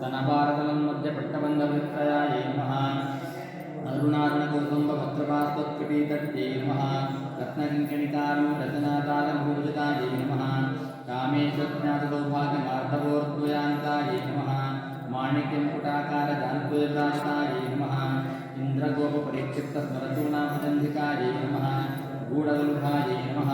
स्तनभारतलं मध्यपट्टबन्धवृत्तयायै नमः। अरुणारुणकुसुम्बपत्रपास्तत्कृपीतट्टे नमः रत्नकिङ्कणिकारुं रचनातारभूषितायै नमः। कामेशज्ञातसौभाग्यमार्धवोर्द्वयान्तायै नमः। माणिक्यं कुटाकारजान्कुलराजितायै नमः। इन्द्रगोपपरिक्षिप्तस्मरतूनामचन्दिकायै नमः। गूढवल्भायै नमः।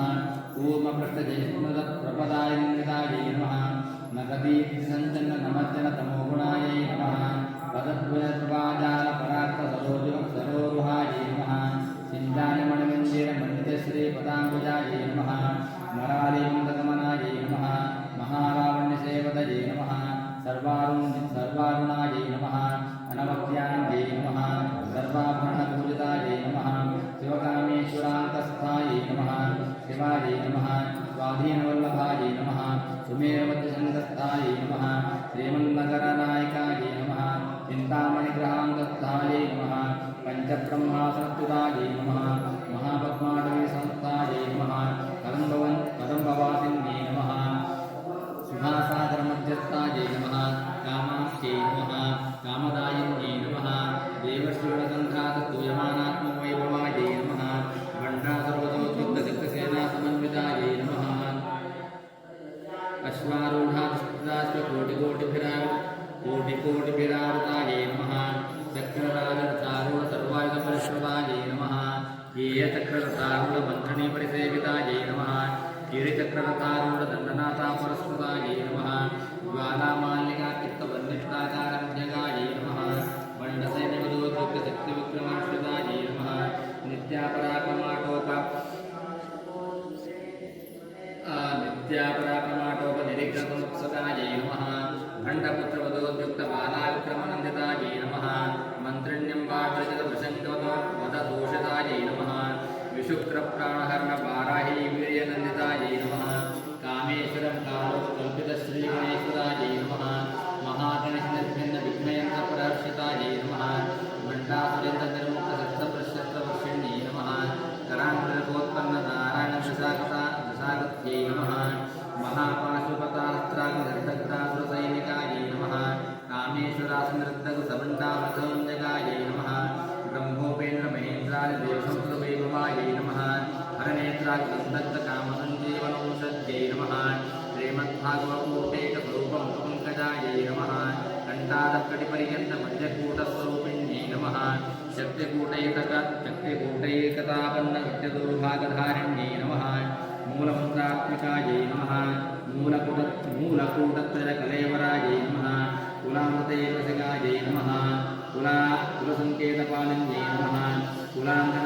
शिवायै नमः, स्वाधीनवल्लभायै नमः सुमेरमध्यसङ्गस्थायै नमः, श्रीमन्नगरनायकायै नमः, चिन्तामणिग्रहाङ्गस्थायै नमः पञ्चब्रह्मासनस्तुतायै नमः महापद्माटवीसंस्थायै नमः, कदम्बवन्, कदम्बवासिन्यै नमः सुधासागरमध्यस्थायै नमः कामाख्यै नमः, कामदायिन्यै नमः देवशिवसन्ध्रातस्तूयमानात्मवैभवायै हरनेत्राग्निर्दग्धकामसञ्जीवनौषध्यै नमः श्रीमद्भागवतोपेकस्वरूपमुखपङ्कजायै नमः कण्ठादकटिपर्यन्तमध्यकूटस्वरूपिण्यै नमः शक्तिकूटैकक शक्तिकूटैकतापन्नगत्यदुर्भागधारिण्यै नमः मूलमन्त्रात्मिकायै नमः मूलकूट मूलकूटत्रयकलेवरायै नमः कुलामृतैकसिकायै नमः कुला कुलसङ्केतपालिन्यै नमः कुलाङ्गनायै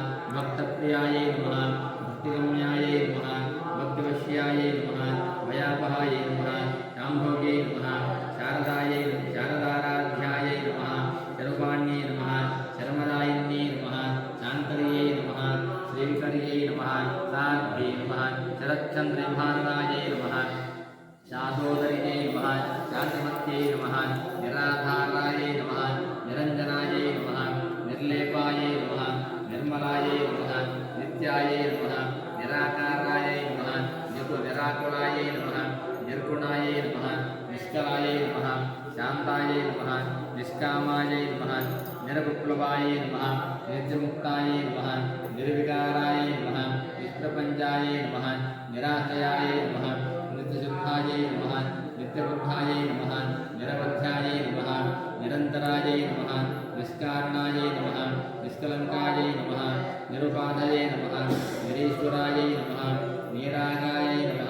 भक्तप्रियायै नमः भक्तिगम्यायै नमः भक्तिवश्यायै नमः भयापहायै नमः शाम्भव्यै नमः शारदायै शारदाराध्यायै नमः शर्वाण्यै नमः शर्मदायिन्यै नमः शाङ्कर्यै नमः श्रीकर्यै नमः साध्यै नमः शरच्चन्द्रभारदायै नमः शासोदरियै नमः शान्तिमत्यै नमः निराधारायै नमः निरञ्जनायै नमः निर्लेपायै नमः निर्मलायै नमः, नित्यायै नमः, निराकारायै नमः निकु निराकुलायै नमः, निर्गुणायै नमः, निष्कलायै नमः, शान्तायै नमः, निष्कामायै नमः, निरविप्लवायै नमः, निर्जमुक्तायै नमः, निर्विकारायै नमः, निष्प्रपञ्चायै नमः, निराशयायै नमः, नित्यशुद्धायै नमः, नित्यबुद्धायै नमः निरवध्यायै नमः, निरन्तरायै नमः निष्कारणायै नमः निष्क निष्कलङ्कायै नमः निरुपाधये नमः निरीश्वरायै नमः नीरागायै नमः।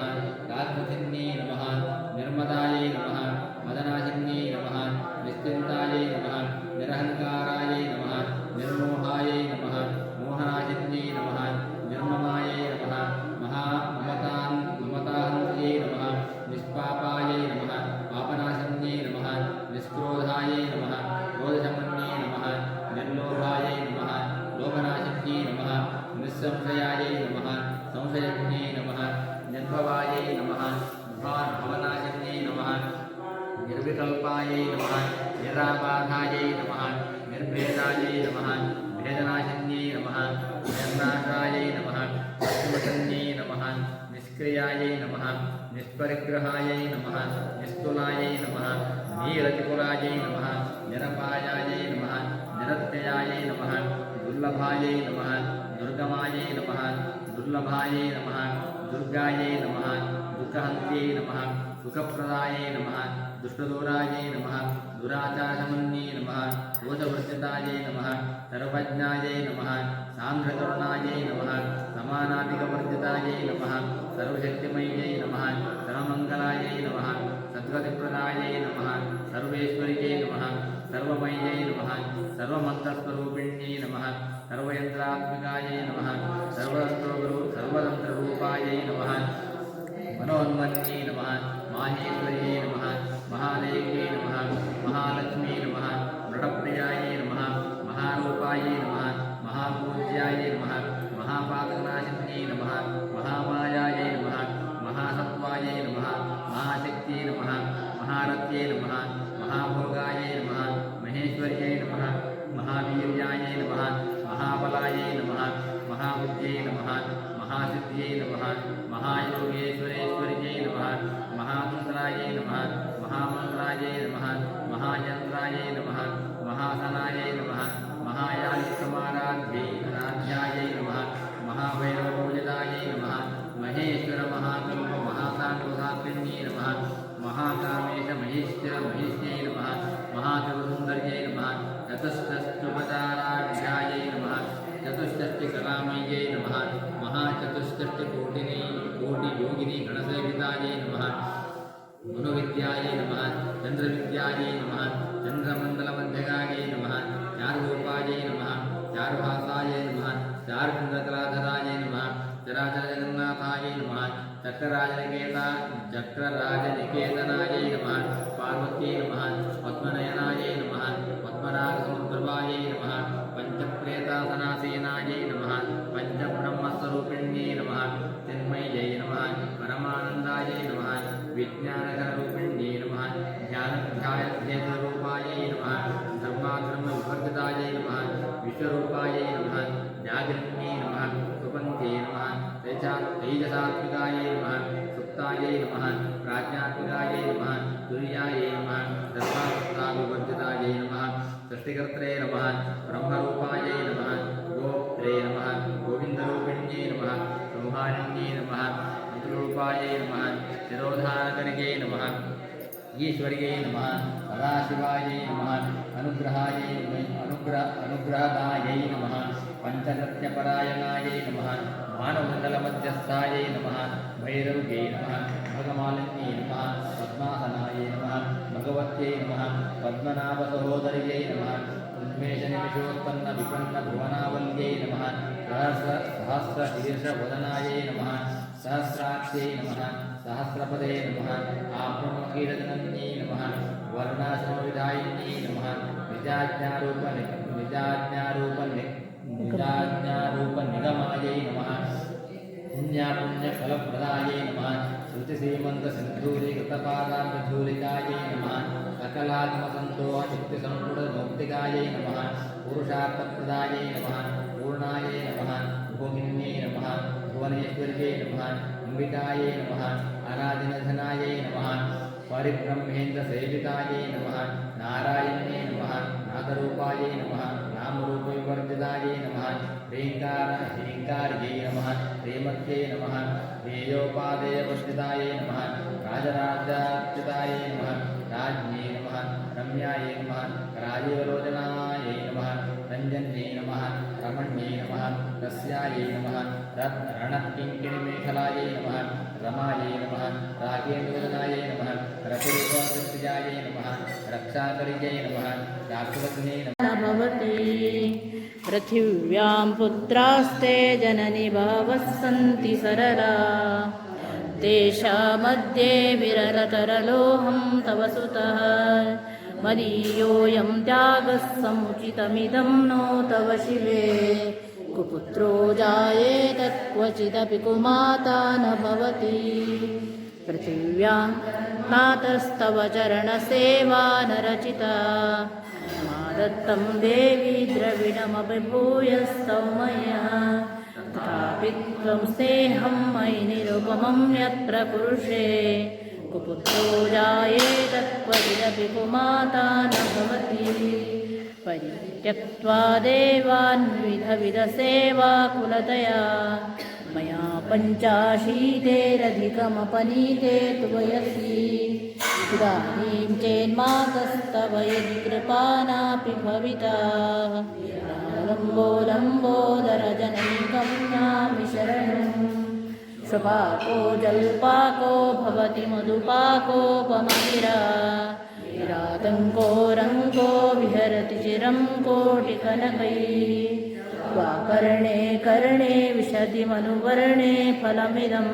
निर्भेदायै नमः भेदनाशिन्यै नमः निर्नाशायै नमः अश्वसन्यै नमः, निष्क्रियायै नमः, निष्परिग्रहायै नमः निस्तुलायै नमः नीरतिपुरायै नमः, निरपायायै नमः, निरत्ययायै नमः, दुर्लभायै नमः, दुर्गमायै नमः, दुर्लभायै नमः, दुर्गायै नमः, दुःखहन्त्यै नमः, सुखप्रदायै नमः दुष्टदूरायै नमः दुराचारसमन्ये नमः दोषवर्जितायै नमः, सर्वज्ञायै नमः, सान्द्रकरुणायै नमः, समानाधिकवर्जितायै नमः, सर्वशक्तिमय्यै नमः, सर्वमङ्गलायै नमः, सद्गतिप्रदायै नमः, सर्वेश्वर्यै नमः, सर्वमय्यै नमः सर्वमन्त्रस्वरूपिण्यै नमः, सर्वयन्त्रात्मिकायै नमः सर्वतन्त्रगुरु सर्वतन्त्ररूपायै नमः मनोन्मन्ये नमः, माहेश्वर्यै नमः महादेव्यै नमः महालक्ष्मी नमः मृडप्रियायै नमः, महारूपायै नमः, महापूज्यायै नमः महापातकनाशिन्यै नमः, महामायायै नमः, महासत्त्वायै नमः, महाशक्त्यै नमः महारथ्यै नमः, महाभोगायै नमः, महेश्वर्यै नमः, महावीर्यायै नमः, महाबलायै नमः, महाबुद्ध्यै नमः, महासिद्ध्यै नमः, महायोगेश्वरेश्वर्यै नमः महातन्त्रायै नमः महामन्त्रायै नमः, महायन्त्रायै नमः, महासनायै नमः महायालिसमाराध्यै अनाध्यायै नमः, महाभैरवपूजितायै नमः महेश्वर महाकल्प महाकान्तसात्रिण्यै नमः महाकामेश महेश्वर महेश्यै नमः महात्रिपुरसुन्दर्यै नमः चतुष्षष्टुपचाराढ्यायै नमः चतुष्षष्टिकलामय्यै नमः महाचतुष्षष्टिकोटिनी कोटियोगिनी गणसेवितायै नमः मनुविद्यायै नमः, चन्द्रविद्यायै नमः चन्द्रमण्डलमध्यगायै नमः चारुरूपायै नमः, चारुहासायै नमः चारुचन्द्रकलाधरायै नमः, चराचरजगन्नाथायै नमः चक्रराजनिकेता चक्रराजनिकेतनायै नमः, पार्वत्यै नमः विश्वरूपायै नमः। जागरिण्यै नमः। सुपन्थे नमः। तेजा तैजसात्मिकायै नमः। सुप्तायै नमः। प्राज्ञात्मिकायै नमः। तुर्यायै नमः। धर्मात्मिकाविवर्जितायै नमः। सृष्टिकर्त्रे नमः। ब्रह्मरूपायै नमः। गोप्त्रे नमः। गोविन्दरूपिण्यै नमः। संहारिण्यै नमः। मन्त्ररूपायै नमः। शिरोधारकनिके नमः। ईश्वर्यै नमः। सदाशिवायै नमः। अनुग्रहायै अनुग्रह अनुग्रहदायै नमः पञ्चगत्यपरायणायै नमः मानमण्डलमध्यस्थायै नमः, भैरव्यै नमः भगमालिन्यै नमः, पद्मासनायै नमः, भगवत्यै नमः, पद्मनाभसहोदर्यै नमः, उन्मेषनिमिषोत्पन्नविपन्नभुवनावल्यै नमः, सहस्र, सहस्रशीर्षवदनायै नमः सहस्राख्यै नमः सहस्रपदे नमः आब्रह्मकीर्तनन्यै नमः वर्णाश्रमविधायिन्यै नमः निजाज्ञारूपनि निजाज्ञारूपनि निजाज्ञारूपनिगमायै नमः। पुण्यापुण्यफलप्रदायै नमः। श्रुतिसीमन्तसिन्धूरीकृतपादान्तधूलिकायै नमः। सकलात्मसन्तोषयुक्तिसम्पूर्णमौक्तिकायै नमः। पूर्णायै नमः। भूमिन्यै नमः। भुवनेश्वर्यै नमः। अम्बिकायै नमः। आराधनधनायै नमः। परिब्रह्मेन्द्रसेवितायै नमः। नारायण्यै नमः नादरूपायै नमः नामरूपविवर्जितायै नमः ह्रीङ्कार ह्रीङ्कार्यै नमः श्रीमत्यै नमः ध्येयोपादेयवर्जितायै नमः राजराजार्चितायै नमः राज्ञै नमः, रम्यायै नमः राजीवलोचनायै नमः, रञ्जन्यै नमः, रमण्यै नमः, रस्यायै नमः रत् रणत्किङ्किणिमेखलायै नमः, रमायै नमः रागेन्दुवदनायै रक्षाकरियै नमः चाक्षुरग्ने नमः न भवति पृथिव्यां पुत्रास्ते जननि बहवः सन्ति सरला तेषामध्ये विरलतरलोऽहं तव सुतः मदीयोऽयं त्यागः समुचितमिदं नो तव शिवे कुपुत्रो जायेत क्वचिदपि कुमाता न भवति पृथिव्यां नातस्तव चरणसेवा न रचिता मा दत्तं देवी द्रविणमपि भूयस्तव मया तथापि त्वं स्नेहं मयि निरुपमं यत्र पुरुषे कुपुत्रो जायेत क्वचिदपि कुमाता न भवति। परित्यक्त्वा देवान् विधविधसेवाकुलतया मया पञ्चाशीतेरधिकमपनीते तु वयसि इदानीं चेन्मातस्तव यदि कृपा नापि भविता। लम्बो लम्बोदरजनैकम्यामि शरणम्। स्वपाको जल्पाको भवति मधुपाकोपमगिरा विरातङ्को रङ्को विहरति चिरं वाकर्णे कर्णे विशतिमनुवर्णे फलमिदम्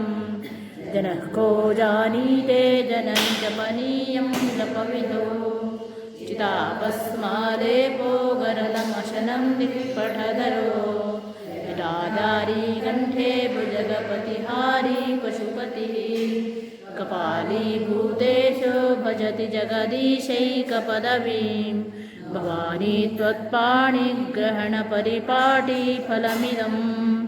जनः को जानीते जनं जपनीयं जपविदो चितापस्मादेपो गरलमशनं दिक्पठधरो जटाधारी कण्ठे भुजगपतिहारी पशुपतिः कपाली भूतेषु भजति जगदीशैकपदवीं भवानी त्वत्पाणिग्रहणपरिपाटी फलमिदम्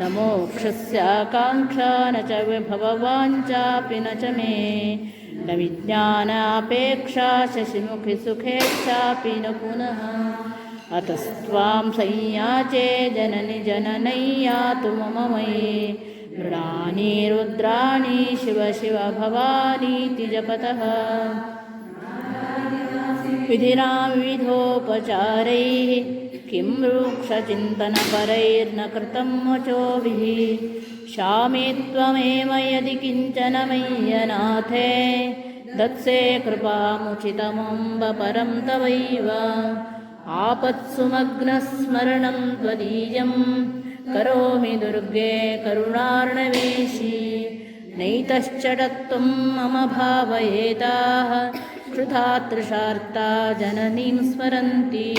न मोक्षस्याकाङ्क्षा न च विभववाञ्चापि न च मे। न विज्ञानापेक्षा शशिमुखि सुखेच्छापि न पुनः। अतस्त्वां संयाचे जननि जननय्यातु मम मयि। मृणानि रुद्राणि शिव शिव भवानीति जपतः। विधिना विविधोपचारैः किं वृक्षचिन्तनपरैर्न कृतं वचोभिः? शामे त्वमेव यदि किञ्चन मय्यनाथे दत्से कृपामुचितमम्ब परं तवैव। आपत्सुमग्नस्मरणं त्वदीयं करोमि दुर्गे करुणार्णवेशी। नैतश्चटत्वं मम भावयेताः क्षुधातृषार्ता जननीं स्मरन्ति।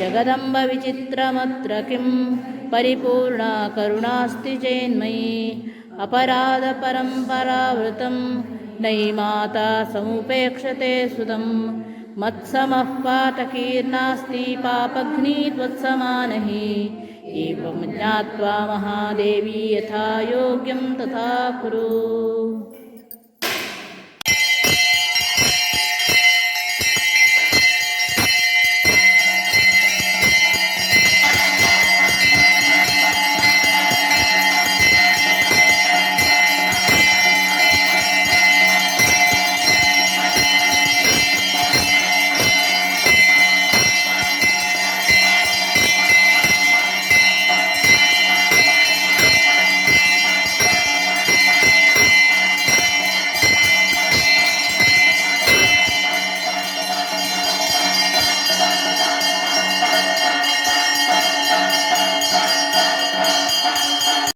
जगदम्ब विचित्रमत्र किं? परिपूर्णा करुणास्ति चेन्मयि। अपराधपरम्परावृतं नयि माता समुपेक्षते सुतं। मत्समः पातकीर्नास्ति पापघ्नी त्वत्समानहि एवं ज्ञात्वा महादेवी यथा योग्यं तथा कुरु